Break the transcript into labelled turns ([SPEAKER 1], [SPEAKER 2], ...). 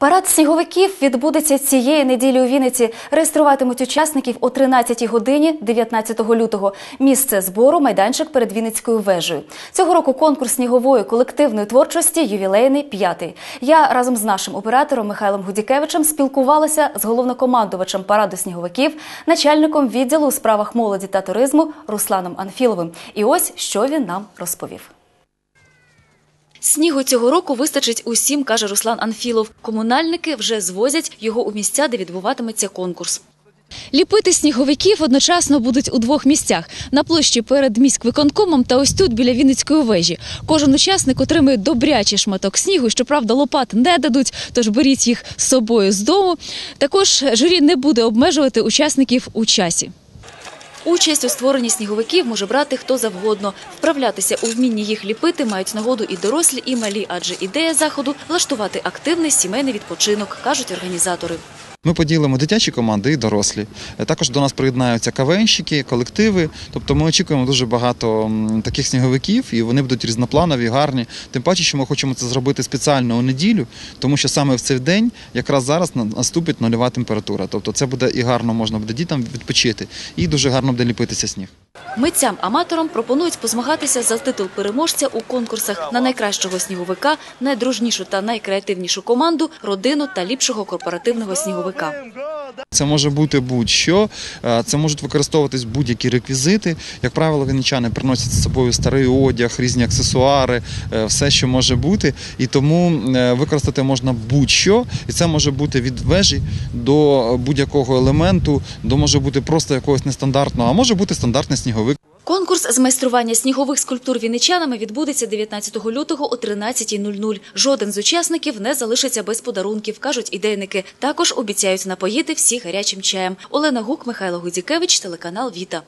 [SPEAKER 1] Парад сніговиків відбудеться цієї неділі у Вінниці. Реєструватимуть учасників о 13 годині 19 лютого. Місце збору майданчик перед Вінницькою вежею. Цього року конкурс снігової колективної творчості ювілейний п'ятий. Я разом з нашим оператором Михайлом Гудікевичем спілкувалася з головнокомандувачем параду сніговиків, начальником відділу у справах молоді та туризму Русланом Анфіловим. І ось що він нам розповів. Снігу цього року вистачить усім, каже Руслан Анфілов. Комунальники вже звозять його у місця, де відбуватиметься конкурс.
[SPEAKER 2] Ліпити сніговиків одночасно будуть у двох місцях на площі перед міськвиконкомом та ось тут біля Вінницької вежі. Кожен учасник отримує добрячий шматок снігу. Щоправда, лопат не дадуть, тож беріть їх з собою з дому. Також журі не буде обмежувати учасників у часі.
[SPEAKER 1] Участь у створенні сніговиків може брати хто завгодно. Вправлятися у вмінні їх ліпити мають нагоду і дорослі, і малі, адже ідея заходу влаштувати активний сімейний відпочинок, кажуть організатори.
[SPEAKER 3] Ми поділимо дитячі команди і дорослі. Е, Також до нас приєднаються кавенщики, колективи. Тобто ми очікуємо дуже багато таких сніговиків, і вони будуть різнопланові, гарні. Тим паче, що ми хочемо це зробити спеціально у неділю, тому що саме в цей день якраз зараз наступить нульова температура. Тобто це буде і гарно можна буде дітям відпочити, і дуже гарно буде ліпитися сніг.
[SPEAKER 1] Митцям-аматорам пропонують позмагатися за титул переможця у конкурсах на найкращого сніговика, найдружнішу та найкреативнішу команду, родину та ліпшого корпоративного сніговика.
[SPEAKER 3] Це може бути будь-що, е, це можуть використовуватись будь-які реквізити. Як правило, вінничани приносять з собою старий одяг, різні аксесуари, е, все, що може бути. І тому е, використати можна будь-що, і це може бути від вежі до будь-якого елементу, до може бути просто якогось нестандартного, а може бути стандартний сніговик.
[SPEAKER 1] Конкурс з майстрування снігових скульптур вінничанами відбудеться 19 лютого о 13.00. Жоден з учасників не залишиться без подарунків, кажуть ідейники. Також обіцяють напоїти всіх гарячим чаєм. Олена Гук, Михайло Гудзікевич, телеканал Віта.